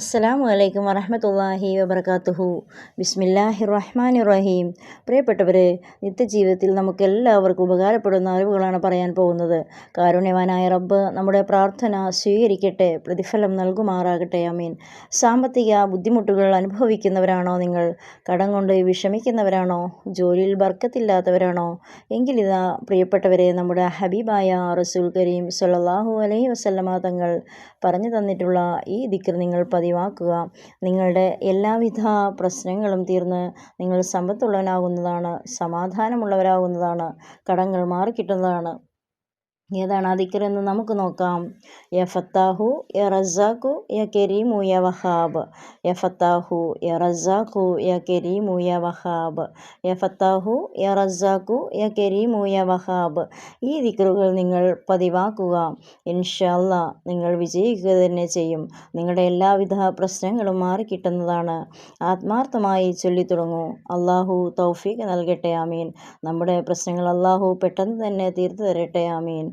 അസ്സലാമു അലൈക്കും വറഹമത്തല്ലാഹി വബർക്കാത്തുഹു ബിസ്മില്ലാഹി റഹ്മാൻ റഹീം പ്രിയപ്പെട്ടവരെ നിത്യജീവിതത്തിൽ നമുക്ക് എല്ലാവർക്കും ഉപകാരപ്പെടുന്ന അറിവുകളാണ് പറയാൻ പോകുന്നത്. കാരുണ്യവാനായ റബ്ബ് നമ്മുടെ പ്രാർത്ഥന സ്വീകരിക്കട്ടെ പ്രതിഫലം നൽകുമാറാകട്ടെ അമീൻ സാമ്പത്തിക ബുദ്ധിമുട്ടുകൾ അനുഭവിക്കുന്നവരാണോ നിങ്ങൾ? കടം കൊണ്ട് വിഷമിക്കുന്നവരാണോ? ജോലിയിൽ ബർക്കത്തില്ലാത്തവരാണോ? എങ്കിലിതാ പ്രിയപ്പെട്ടവരെ നമ്മുടെ ഹബീബായ റസൂൽ കരീം സല്ലാഹു അലൈഹി വസല്ലമ തങ്ങൾ പറഞ്ഞു തന്നിട്ടുള്ള ഈ ദിക്കർ നിങ്ങൾ പതിവാക്കുക നിങ്ങളുടെ എല്ലാവിധ പ്രശ്നങ്ങളും തീർന്ന് നിങ്ങൾ സമ്പത്തുള്ളവനാകുന്നതാണ് സമാധാനമുള്ളവരാകുന്നതാണ് കടങ്ങൾ മാറിക്കിട്ടുന്നതാണ്. ഏതാണ് ആ എന്ന് നമുക്ക് നോക്കാം. യ ഫത്താഹു യ റസാഖു യ കരീമു യ വഹാബ്. യ ഫത്താഹു യ റസാഖു യ കരീമു യ വഹാബ്. യ ഫത്താഹു യ റസാഖു യ കരീമു യ വഹാബ്. ഈ ദിക്കറുകൾ നിങ്ങൾ പതിവാക്കുക. ഇൻഷല്ല നിങ്ങൾ വിജയിക്കുക തന്നെ ചെയ്യും. നിങ്ങളുടെ എല്ലാവിധ പ്രശ്നങ്ങളും മാറിക്കിട്ടുന്നതാണ്. ആത്മാർത്ഥമായി ചൊല്ലി തുടങ്ങൂ അള്ളാഹു തൗഫീഖ് നൽകട്ടെ. ആമീൻ. നമ്മുടെ പ്രശ്നങ്ങൾ അള്ളാഹു പെട്ടെന്ന് തന്നെ തീർത്തു തരട്ടെ ആമീൻ.